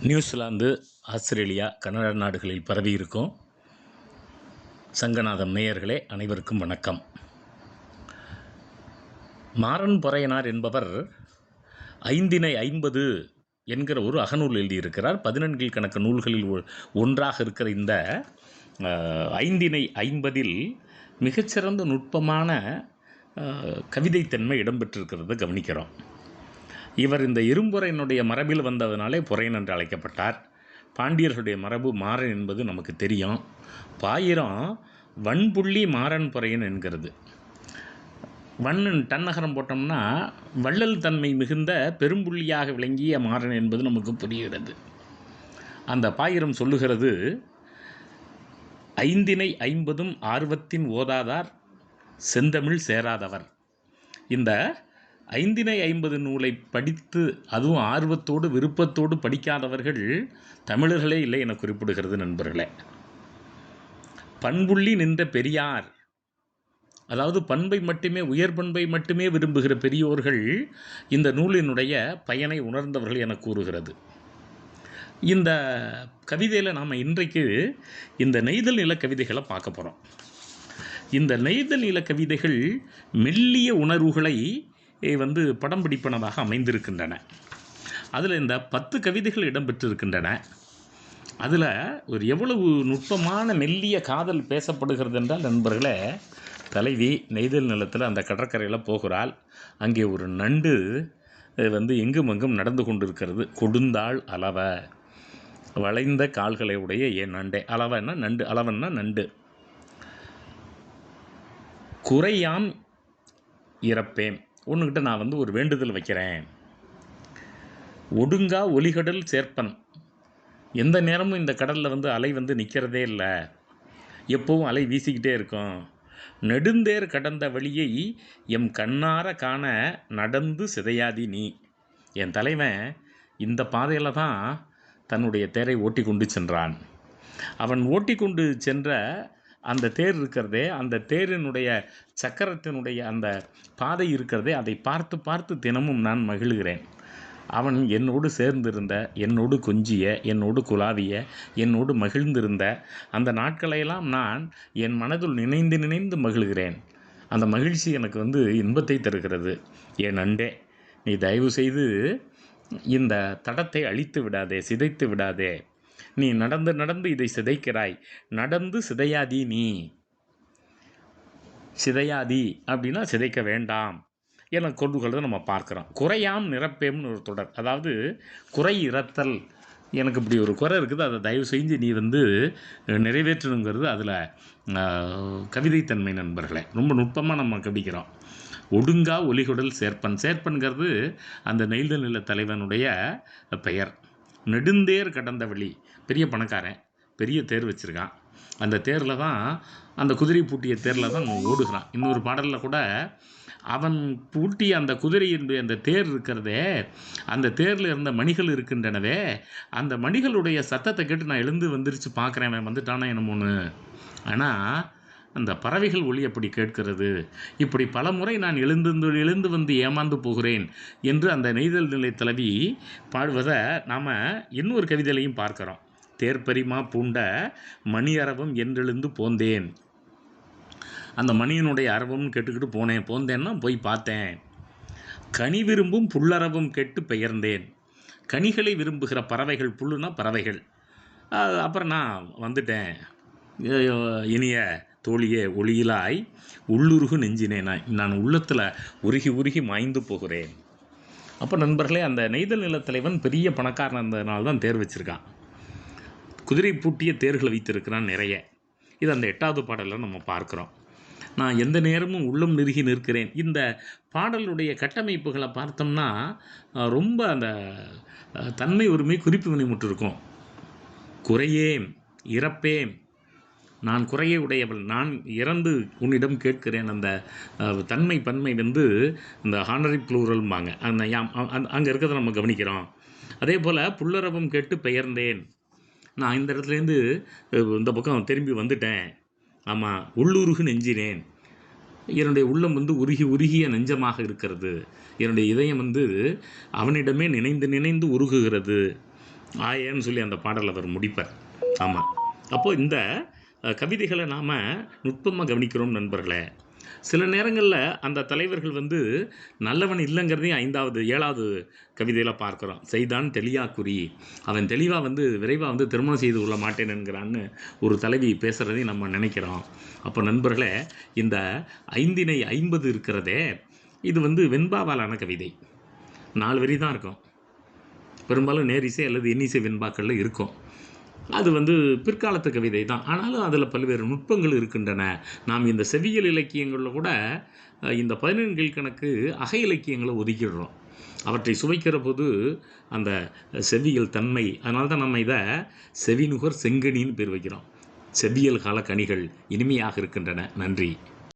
New Zealand Australia Canada நாடுகளில் பரவியிருக்கும் சங்கநாதம் நேயர்களே அனைவருக்கும் வணக்கம். மாறன் பொறையனார் என்பவர் ஐந்தினை ஐம்பது என்கிற ஒரு அகநூல் எழுதியிருக்கிறார். பதினெண்கில் கணக்கு நூல்களில் ஒ- ஒன்றாக இருக்கிற இந்த ஐந்தினை ஐம்பதில் மிகச்சிறந்த நுட்பமான கவிதைத்தன்மை இடம்பெற்றிருக்கிறத கவனிக்கிறோம். இவர் இந்த இரும்புறையினுடைய மரபில் வந்ததனாலே புறையன் என்று அழைக்கப்பட்டார். பாண்டியர்களுடைய மரபு மாறன் என்பது நமக்கு தெரியும். பாயிரம் வன்புள்ளி மாறன் பொறையன் என்கிறது. வண்ணன் தன்னகரம் போட்டோம்னா வள்ளல் தன்மை மிகுந்த பெரும்புள்ளியாக விளங்கிய மாறன் என்பது நமக்கு புரிகிறது. அந்த பாயிரம் சொல்லுகிறது ஐந்தினை ஐம்பதும் ஆர்வத்தின் ஓதாதார் செந்தமிழ் சேராதவர். இந்த ஐந்தினை ஐம்பது நூலை படித்து அதுவும் ஆர்வத்தோடு விருப்பத்தோடு படிக்காதவர்கள் தமிழர்களே இல்லை என குறிப்பிடுகிறது நண்பர்களே. பண்புள்ளி நின்ற பெரியார் அதாவது பண்பை மட்டுமே உயர் பண்பை மட்டுமே விரும்புகிற பெரியோர்கள் இந்த நூலினுடைய பயனை உணர்ந்தவர்கள் என கூறுகிறது. இந்த கவிதையில் நாம் இன்றைக்கு இந்த நெய்தல் நில கவிதைகளை பார்க்க போகிறோம் இந்த நெய்தல் நில கவிதைகள் மெல்லிய உணர்வுகளை வந்து படம் பிடிப்பனதாக அமைந்திருக்கின்றன. அதில் இந்த பத்து கவிதைகள் இடம்பெற்றிருக்கின்றன. அதில் ஒரு எவ்வளவு நுட்பமான மெல்லிய காதல் பேசப்படுகிறது என்றால் நண்பர்களே தலைவி நெய்தல் நிலத்தில் அந்த கடற்கரையில் போகிறாள். அங்கே ஒரு நண்டு வந்து எங்கும் அங்கும் நடந்து கொண்டிருக்கிறது. கொடுந்தாள் அளவ. வளைந்த கால்களை உடைய என் நண்டே. அளவன்னா நண்டு அளவன்னா நண்டு. குறையாம் இறப்பேன். ஒன்றுக்கிட்ட நான் வந்து ஒரு வேண்டுதல் வைக்கிறேன். ஒடுங்கா ஒலிகடல் சேர்ப்பன். எந்த நேரமும் இந்த கடலில் வந்து அலை வந்து நிற்கிறதே இல்லை. எப்பவும் அலை வீசிக்கிட்டே இருக்கும். நெடுந்தேர் கடந்த வழியை எம் கண்ணார காண நடந்து சிதையாதி நீ. என் தலைவன் இந்த பாதையில் தான் தன்னுடைய தேரை ஓட்டி கொண்டு சென்றான். அவன் ஓட்டி கொண்டு சென்ற அந்த தேர் இருக்கிறதே அந்த தேரினுடைய சக்கரத்தினுடைய அந்த பாதை இருக்கிறதே அதை பார்த்து பார்த்து தினமும் நான் மகிழ்கிறேன். அவன் என்னோடு சேர்ந்திருந்த என்னோடு கொஞ்சிய என்னோடு குலாவிய என்னோடு மகிழ்ந்திருந்த அந்த நாட்களையெல்லாம் நான் என் மனதுள் நினைந்து நினைந்து மகிழ்கிறேன். அந்த மகிழ்ச்சி எனக்கு வந்து இன்பத்தை தருகிறது. என் அண்டே நீ தயவு செய்து இந்த தடத்தை அழித்து விடாதே சிதைத்து விடாதே நீ நடந்து நடந்து இதை சிதைக்கிறாய். நடந்து சிதையாதி நீ. சிதையாதி அப்படின்னா சிதைக்க வேண்டாம். என கொண்டுகிறத நம்ம பார்க்குறோம். குறையாம் நிரப்பேம்னு ஒரு தொடர். அதாவது குறை இறத்தல். எனக்கு இப்படி ஒரு குறை இருக்குது. அதை தயவு செஞ்சு நீ வந்து நிறைவேற்றணுங்கிறது அதில் கவிதைத்தன்மை நண்பர்களே. ரொம்ப நுட்பமாக நம்ம கவிக்கிறோம் ஒடுங்கா ஒலிகுடல் சேர்ப்பன். சேர்ப்பன்கிறது அந்த நெய்தல் நில தலைவனுடைய பெயர். நெடுந்தேர் கடந்த வழி. பெரிய பணக்காரன் பெரிய தேர் வச்சுருக்கான். அந்த தேரில் தான் அந்த குதிரை பூட்டிய தேரில் தான் ஓடுகிறான். இன்னொரு பாடலில் கூட அவன் பூட்டிய அந்த குதிரையினுடைய அந்த தேர் இருக்கிறதே அந்த தேரில் இருந்த மணிகள் இருக்கின்றனவே அந்த மணிகளுடைய சத்தத்தை கேட்டு நான் எழுந்து வந்துருச்சு பார்க்குறேன் அவன் வந்துட்டானா என்னமோன்னு. ஆனால் அந்த பறவைகள் ஒளி அப்படி கேட்கிறது. இப்படி பல முறை நான் எழுந்து எழுந்து வந்து ஏமாந்து போகிறேன் என்று அந்த நெய்தல் நிலை தலைவி பாடுவதை நாம் இன்னொரு கவிதையிலையும் பார்க்குறோம். தேர்ப்பரிமா பூண்ட மணி அரவம் என்றெழுந்து போந்தேன். அந்த மணியினுடைய அரவம்னு கேட்டுக்கிட்டு போனேன். போந்தேன்னா போய் பார்த்தேன். கனி விரும்பும் புல்லறவும் கேட்டு பெயர்ந்தேன். கனிகளை விரும்புகிற பறவைகள் புல்லுனா பறவைகள். அப்புறம் நான் வந்துட்டேன். இனிய தோழியே ஒளியிலாய் உள்ளுருகு நெஞ்சினே நான் நான் உள்ளத்தில் உருகி உருகி மாய்ந்து போகிறேன். அப்போ நண்பர்களே அந்த நெய்தல் நிலத்தலைவன் பெரிய பணக்காரன் இருந்ததுனால தான் தேர் வச்சுருக்கான். குதிரை பூட்டிய தேர்களை வைத்திருக்கிறான் நிறைய. இது அந்த எட்டாவது பாடலில் நம்ம பார்க்குறோம். நான் எந்த நேரமும் உள்ளம் நெருகி நிற்கிறேன். இந்த பாடலுடைய கட்டமைப்புகளை பார்த்தோம்னா ரொம்ப அந்த தன்மை உரிமை குறிப்பு வினைமுற்று இருக்கும் குறையேன் இறப்பேன் நான் குறைய உடையவள் நான் இறந்து உன்னிடம் கேட்கிறேன் அந்த தன்மை பன்மை வந்து இந்த ஹானரி ப்ளூரல்பாங்க அந்த யாம் அங்கே இருக்கிறத நம்ம கவனிக்கிறோம். அதே போல் புல்லரவம் கேட்டு பெயர்ந்தேன். நான் இந்த இடத்துலேருந்து இந்த பக்கம் திரும்பி வந்துட்டேன். ஆமாம் உள்ளுருகு நெஞ்சினேன். என்னுடைய உள்ளம் வந்து உருகி உருகிய நெஞ்சமாக இருக்கிறது. என்னுடைய இதயம் வந்து அவனிடமே நினைந்து நினைந்து உருகுகிறது. ஆயேன்னு சொல்லி அந்த பாடல் அவர் முடிப்பார். ஆமாம் அப்போது இந்த கவிதைகளை நாம் நுட்பமாக கவனிக்கிறோம் நண்பர்களே. சில நேரங்களில் அந்த தலைவர்கள் வந்து நல்லவன் இல்லைங்கிறதையும் ஐந்தாவது ஏழாவது கவிதையில் பார்க்குறோம் செய்தான் தெளியா குறி. அவன் தெளிவாக வந்து விரைவாக வந்து திருமணம் செய்து கொள்ள மாட்டேன் என்கிறான்னு ஒரு தலைவி பேசுகிறதையும் நம்ம நினைக்கிறோம். அப்போ நண்பர்களே இந்த ஐந்தினை ஐம்பது இருக்கிறதே இது வந்து வெண்பாவாலான கவிதை. நாலு வரி தான் இருக்கும். பெரும்பாலும் நேரிசை அல்லது இன்னிசை வெண்பாக்களில் இருக்கும். அது வந்து பிற்காலத்து கவிதை தான். ஆனாலும் அதில் பல்வேறு நுட்பங்கள் இருக்கின்றன. நாம் இந்த செவியல் இலக்கியங்களில் கூட இந்த பதினெண்கள் கணக்கு அக இலக்கியங்களை ஒதுக்கிடுறோம். அவற்றை சுவைக்கிற போது அந்த செவியல் தன்மை அதனால தான் நம்ம இதை செவிநுகர் செங்கனின்னு பேர் வைக்கிறோம். செவியல் கால கனிகள் இனிமையாக இருக்கின்றன. நன்றி.